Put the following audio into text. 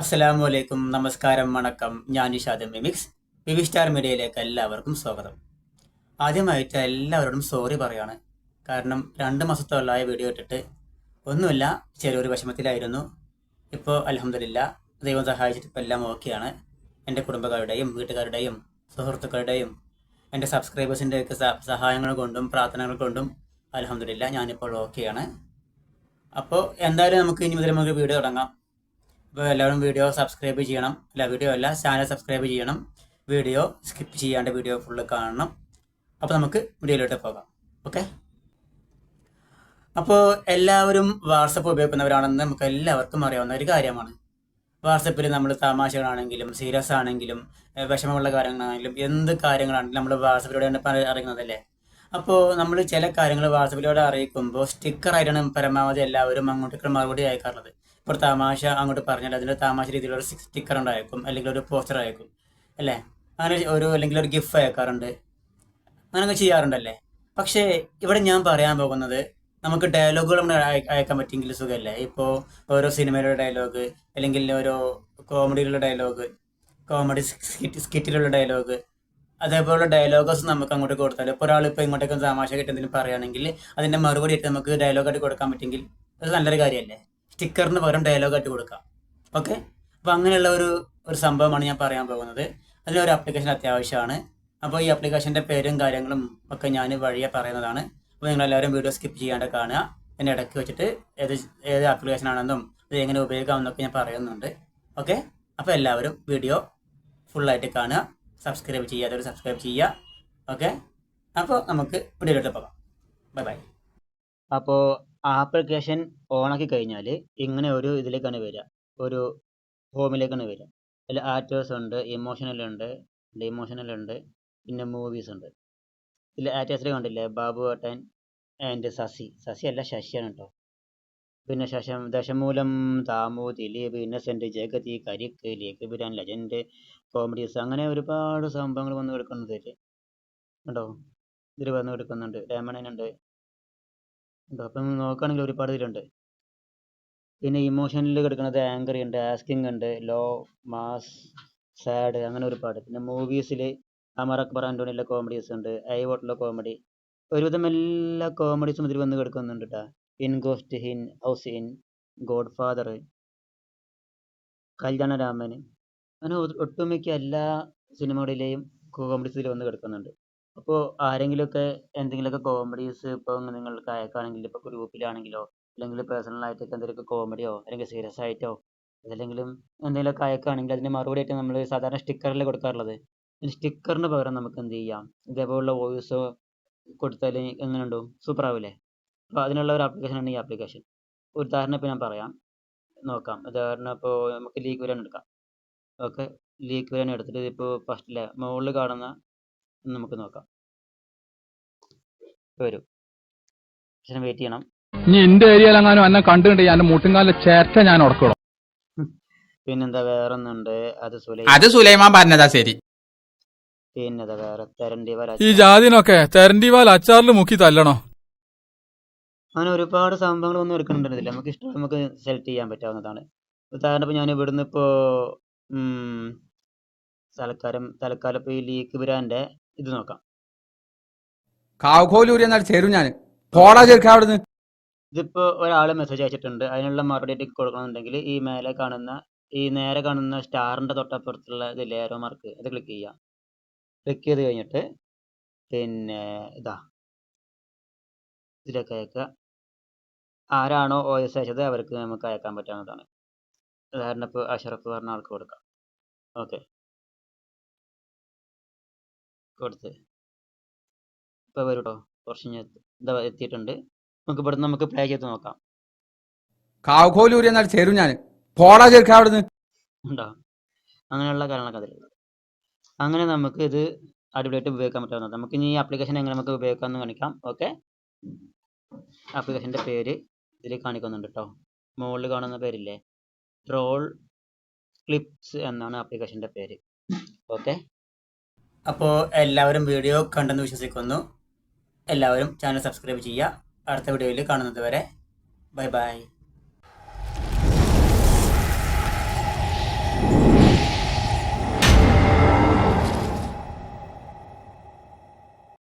അസ്സലാമു അലൈക്കും നമസ്കാരം വണക്കം. ഞാൻ നിഷാദ് മിമിക്സ് വിവി സ്റ്റാർ മീഡിയയിലേക്ക് എല്ലാവർക്കും സ്വാഗതം. ആദ്യമായിട്ട് എല്ലാവരോടും സോറി പറയാണ്. കാരണം രണ്ട് മാസത്തോളായ വീഡിയോ ഇട്ടിട്ട് ഒന്നുമില്ല ചെറിയൊരു വിഷമത്തിലായിരുന്നു. ഇപ്പോൾ അലഹമില്ല ദൈവം സഹായിച്ചിട്ട് ഇപ്പോൾ എല്ലാം ഓക്കെയാണ് എന്റെ കുടുംബക്കാരുടെയും വീട്ടുകാരുടെയും സുഹൃത്തുക്കളുടെയും എന്റെ സബ്സ്ക്രൈബേഴ്സിന്റെയൊക്കെ സഹായങ്ങൾ കൊണ്ടും പ്രാർത്ഥനകൾ കൊണ്ടും അലഹമില്ല ഞാനിപ്പോൾ ഓക്കെയാണ് അപ്പോൾ എന്തായാലും നമുക്ക് ഇനി മുതൽ നമുക്ക് വീഡിയോ തുടങ്ങാം. അപ്പോൾ എല്ലാവരും വീഡിയോ സബ്സ്ക്രൈബ് ചെയ്യണം. അല്ല വീഡിയോ അല്ല ചാനൽ സബ്സ്ക്രൈബ് ചെയ്യണം. വീഡിയോ സ്കിപ്പ് ചെയ്യാണ്ട് വീഡിയോ ഫുള്ള് കാണണം. അപ്പോൾ നമുക്ക് വീഡിയോയിലോട്ട് പോകാം. ഓക്കെ അപ്പോൾ എല്ലാവരും വാട്സപ്പ് ഉപയോഗിക്കുന്നവരാണെന്ന് നമുക്ക് എല്ലാവർക്കും അറിയാവുന്ന ഒരു കാര്യമാണ്. വാട്സപ്പിൽ നമ്മൾ തമാശകളാണെങ്കിലും സീരിയസ് ആണെങ്കിലും വിഷമമുള്ള കാര്യങ്ങളാണെങ്കിലും എന്ത് കാര്യങ്ങളാണെങ്കിലും നമ്മൾ വാട്സപ്പിലൂടെയാണ് അറിയുന്നതല്ലേ? അപ്പോൾ നമ്മൾ ചില കാര്യങ്ങൾ വാട്സപ്പിലൂടെ അറിയിക്കുമ്പോൾ സ്റ്റിക്കറായിട്ടാണ് പരമാവധി എല്ലാവരും അങ്ങോട്ടേക്ക് മറുപടി അയക്കാറുള്ളത്. ഇപ്പോൾ തമാശ അങ്ങോട്ട് പറഞ്ഞാൽ അതിന്റെ തമാശ രീതിയിലുള്ള സ്റ്റിക്കർ ഉണ്ടായേക്കും അല്ലെങ്കിൽ ഒരു പോസ്റ്റർ അയക്കും അല്ലേ? അങ്ങനെ ഒരു അല്ലെങ്കിൽ ഒരു ഗിഫ്റ്റ് അയക്കാറുണ്ട്. അങ്ങനെയൊക്കെ ചെയ്യാറുണ്ടല്ലേ? പക്ഷേ ഇവിടെ ഞാൻ പറയാൻ പോകുന്നത് നമുക്ക് ഡയലോഗുകൾ നമ്മൾ അയക്കാൻ പറ്റിയെങ്കിൽ സുഖമല്ലേ? ഇപ്പോൾ ഓരോ സിനിമയിലുള്ള ഡയലോഗ് അല്ലെങ്കിൽ ഓരോ കോമഡിയിലുള്ള ഡയലോഗ് കോമഡി സ്കിറ്റ് സ്കിറ്റിലുള്ള ഡയലോഗ് അതേപോലെ ഡയലോഗസ് നമുക്ക് അങ്ങോട്ട് കൊടുത്താൽ ഇപ്പോൾ ഒരാൾ ഇപ്പോൾ ഇങ്ങോട്ടേക്ക് തമാശ കിട്ടുന്നതിന് പറയുകയാണെങ്കിൽ അതിന്റെ മറുപടി ആയിട്ട് നമുക്ക് ഡയലോഗായിട്ട് കൊടുക്കാൻ പറ്റുമെങ്കിൽ അത് നല്ലൊരു കാര്യമല്ലേ? സ്റ്റിക്കറിന് പകരം ഡയലോഗായിട്ട് കൊടുക്കാം. ഓക്കെ അപ്പോൾ അങ്ങനെയുള്ള ഒരു ഒരു സംഭവമാണ് ഞാൻ പറയാൻ പോകുന്നത്. അതിനൊരു അപ്ലിക്കേഷൻ അത്യാവശ്യമാണ്. അപ്പോൾ ഈ അപ്ലിക്കേഷന്റെ പേരും കാര്യങ്ങളും ഒക്കെ ഞാൻ വഴിയെ പറയുന്നതാണ്. അപ്പോൾ നിങ്ങളെല്ലാവരും വീഡിയോ സ്കിപ്പ് ചെയ്യാണ്ട് കാണുക. എന്നെ ഇടയ്ക്ക് വെച്ചിട്ട് ഏത് ഏത് ആപ്ലിക്കേഷൻ ആണെന്നും ഇത് എങ്ങനെ ഉപയോഗിക്കാമെന്നൊക്കെ ഞാൻ പറയുന്നുണ്ട്. ഓക്കെ അപ്പോൾ എല്ലാവരും വീഡിയോ ഫുള്ളായിട്ട് കാണുക. സബ്സ്ക്രൈബ് ചെയ്യാത്തവർ സബ്സ്ക്രൈബ് ചെയ്യുക. ഓക്കെ അപ്പോൾ നമുക്ക് വീഡിയോയിലോട്ട് പോകാം. ബൈ ബൈ അപ്പോൾ ആപ്ലിക്കേഷൻ ഓൺ ആക്കി കഴിഞ്ഞാൽ ഇങ്ങനെ ഒരു ഇതിലേക്കാണ് വരിക. ഒരു ഹോമിലേക്കാണ് വരിക. അതിൽ ആറ്റേഴ്സ് ഉണ്ട് ഇമോഷണൽ ഉണ്ട് ഡിമോഷണൽ ഉണ്ട് പിന്നെ മൂവീസ് ഉണ്ട്. ഇതിൽ ആക്ടേഴ്സിൽ കണ്ടില്ലേ? ബാബു ഏട്ടൻ ആൻഡ് സസി സസി അല്ല ശശിയാണ് കേട്ടോ പിന്നെ ശശം ദശമൂലം താമു ദിലീപ് ഇന്നസെന്റ് ജഗതി കരിക്ക് ലേഖബിരാൻ ലെജൻഡ് കോമഡീസ് അങ്ങനെ ഒരുപാട് സംഭവങ്ങൾ വന്ന് കിടക്കുന്നുണ്ട് ഇതിൽ കേട്ടോ ഇതിൽ വന്ന് കിടക്കുന്നുണ്ട്. രമണനുണ്ട്. ഉണ്ടോ? അപ്പം നോക്കുകയാണെങ്കിൽ ഒരുപാട് ഇതിലുണ്ട് പിന്നെ ഇമോഷനിൽ കിടക്കുന്നത് ആങ്കർ ഉണ്ട് ആസ്കിങ് ഉണ്ട് ലോ മാസ് സാഡ് അങ്ങനെ ഒരുപാട്. പിന്നെ മൂവീസിൽ അമർ അക്ബർ ആന്റോണിയിലെ കോമഡീസ് ഉണ്ട് ഐ വോട്ടിലെ കോമഡി ഒരുവിധം എല്ലാ കോമഡീസും ഇതിൽ വന്ന് കിടക്കുന്നുണ്ട് കേട്ടോ in ghost in house in godfather Kalyanaraman അങ്ങനെ ഒട്ടുമിക്ക എല്ലാ സിനിമകളിലെയും കോമഡീസ് ഇതിൽ വന്ന് കിടക്കുന്നുണ്ട്. അപ്പോൾ ആരെങ്കിലുമൊക്കെ എന്തെങ്കിലുമൊക്കെ കോമഡീസ് ഇപ്പോൾ നിങ്ങൾക്ക് അയക്കുകയാണെങ്കിൽ ഇപ്പോൾ ഗ്രൂപ്പിലാണെങ്കിലോ അല്ലെങ്കിൽ പേഴ്സണലായിട്ടൊക്കെ എന്തെങ്കിലുമൊക്കെ കോമഡിയോ അല്ലെങ്കിൽ സീരിയസ് ആയിട്ടോ അതല്ലെങ്കിലും എന്തെങ്കിലുമൊക്കെ അയക്കുകയാണെങ്കിൽ അതിന് മറുപടി ആയിട്ട് നമ്മൾ സാധാരണ സ്റ്റിക്കറിൽ കൊടുക്കാറുള്ളത്. സ്റ്റിക്കറിന് പകരം നമുക്ക് എന്ത് ചെയ്യാം? ഇതേപോലുള്ള വോയിസോ കൊടുത്താൽ എങ്ങനെ ഉണ്ടാവും? സൂപ്പർ ആവില്ലേ അപ്പോൾ അതിനുള്ള ഒരു ആപ്ലിക്കേഷനാണ് ഈ ആപ്ലിക്കേഷൻ ഉദാഹരണം ഇപ്പോൾ ഞാൻ പറയാം. നോക്കാം. ഉദാഹരണം ഇപ്പോൾ നമുക്ക് ലീക്ക് വരാൻ എടുക്കാം. ഓക്കെ? ലീക്ക് വരാൻ എടുത്തിട്ട് ഇപ്പോൾ ഫസ്റ്റിലെ മുകളിൽ കാണുന്ന നമുക്ക് നോക്കാം. വരൂ. വെയിറ്റ് ചെയ്യണം. ഇനി എന്റെ ഏരിയയിലെങ്ങാനും എന്നെ കണ്ടുകൊണ്ട് എന്റെ മുട്ടുംകാലിലെ ചേർച്ച ഞാൻ ഉടക്കണം പിന്നെന്താ വേറെ ഒന്നുണ്ട് അത് സുലൈ അത് സുലൈമാൻ പറഞ്ഞതാ ശരി. പിന്നെന്താ വേറെ? തെരണ്ടിവാൽ ഈ ജാതിനൊക്കെ തെരണ്ടിവാൽ അച്ചാറിൽ മുക്കി തല്ലണോ? അങ്ങനെ ഒരുപാട് സംഭവങ്ങൾ ഒന്നും എടുക്കുന്നുണ്ട് നമുക്ക് ഇഷ്ടം നമുക്ക് സെലക്ട് ചെയ്യാൻ പറ്റാവുന്നതാണ്. ഉദാഹരണം ഞാൻ ഇവിടുന്ന് ഇപ്പോൾ തൽക്കാലം തൽക്കാലം ഇപ്പോൾ ഈ ലീക്ക് ബിരാന്റെ ഇത് നോക്കാം. കാവ്കോലൂരി എന്നാൽ ചേരും ഞാൻ. പോടാ ചേർക്കാം അവിടുന്ന്. ഇതിപ്പോ ഒരാൾ മെസ്സേജ് അയച്ചിട്ടുണ്ട്. അതിനുള്ള മറുപടി കൊടുക്കണമെന്നുണ്ടെങ്കിൽ ഈ മേലെ കാണുന്ന ഈ നേരെ കാണുന്ന സ്റ്റാറിന്റെ തൊട്ടപ്പുറത്തുള്ള ഇതില്ലേ ഏറോ മാർക്ക് അത് ക്ലിക്ക് ചെയ്യാം. ക്ലിക്ക് ചെയ്ത് കഴിഞ്ഞിട്ട് പിന്നെ ഇതാ. ഇതിലേക്ക് അയക്കുക. ആരാണോ ഒ എസ് അയച്ചത് അവർക്ക് നമുക്ക് അയക്കാൻ പറ്റാവുന്നതാണ്. ഉദാഹരണം ഇപ്പോൾ അഷറഫ് പറഞ്ഞ ആൾക്ക് കൊടുക്കാം. ഓക്കെ കൊടുത്ത്. ഇപ്പോൾ വരും കേട്ടോ കുറച്ച് ഞാൻ. ഇതാ എത്തിയിട്ടുണ്ട്. നമുക്ക് ഇവിടുന്ന് നമുക്ക് പ്ലേ ചെയ്ത് നോക്കാം. കാവുകോലൂരി എന്നാൽ ചേരും ഞാൻ പോടാ ചേർക്കാം അവിടുന്ന്. ഉണ്ടോ? അങ്ങനെയുള്ള കാര്യങ്ങളൊക്കെ അതിലുള്ളത് അങ്ങനെ നമുക്ക് ഇത് അടിപൊളിയായിട്ട് ഉപയോഗിക്കാൻ പറ്റാവുന്നത് നമുക്ക് ഇനി ഈ ആപ്ലിക്കേഷൻ എങ്ങനെ നമുക്ക് ഉപയോഗിക്കാമെന്ന് കാണിക്കാം. ഓക്കെ ആപ്ലിക്കേഷന്റെ പേര് ഇതിൽ കാണിക്കുന്നുണ്ട് കേട്ടോ മുകളിൽ കാണുന്ന പേരില്ലേ? ട്രോൾ ക്ലിപ്സ് എന്നാണ് ആപ്ലിക്കേഷന്റെ പേര്. ഓക്കെ അപ്പോൾ എല്ലാവരും വീഡിയോ കണ്ടെന്ന് വിശ്വസിക്കുന്നു. എല്ലാവരും ചാനൽ സബ്സ്ക്രൈബ് ചെയ്യുക. അടുത്ത വീഡിയോയിൽ കാണുന്നത് വരെ ബൈ ബൈ.